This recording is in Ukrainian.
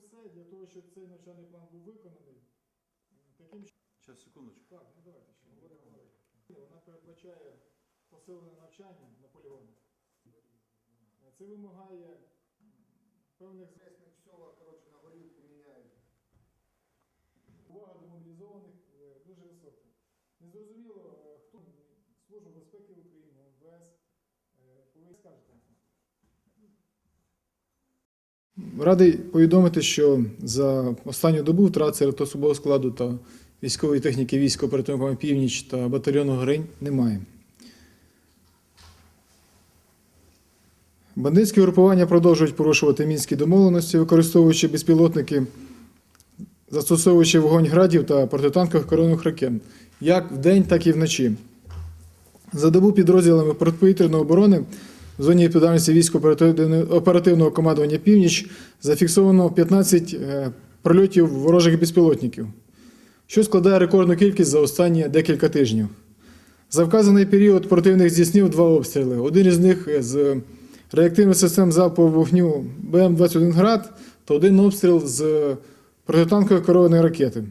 все для того, щоб цей навчальний план був виконаний. Таким чином, Зараз, секундочку. так, ну давайте ще говоримо. Вона передбачає посилене навчання на полігонах. Це вимагає певних Весник всього, коротше, на горілку міняють. увага до мобілізованих е, дуже висока. Незрозуміло, е, хто Служба безпеки України, МВС, е, повинні скажете. Радий повідомити, що за останню добу втрат серед складу та військової техніки військ оперативного північ та батальйону Гринь немає. Бандитські групування продовжують порушувати мінські домовленості, використовуючи безпілотники, застосовуючи вогонь градів та протитанкових коронних ракет, як вдень, так і вночі. За добу підрозділами протиповітряної оборони в зоні відповідальності військово-оперативного командування Північ зафіксовано 15 е, прольотів ворожих безпілотників, що складає рекордну кількість за останні декілька тижнів. За вказаний період противник здійснив два обстріли. Один із них з реактивних систем залпового вогню БМ-21 град та один обстріл з протитанкової керованої ракети.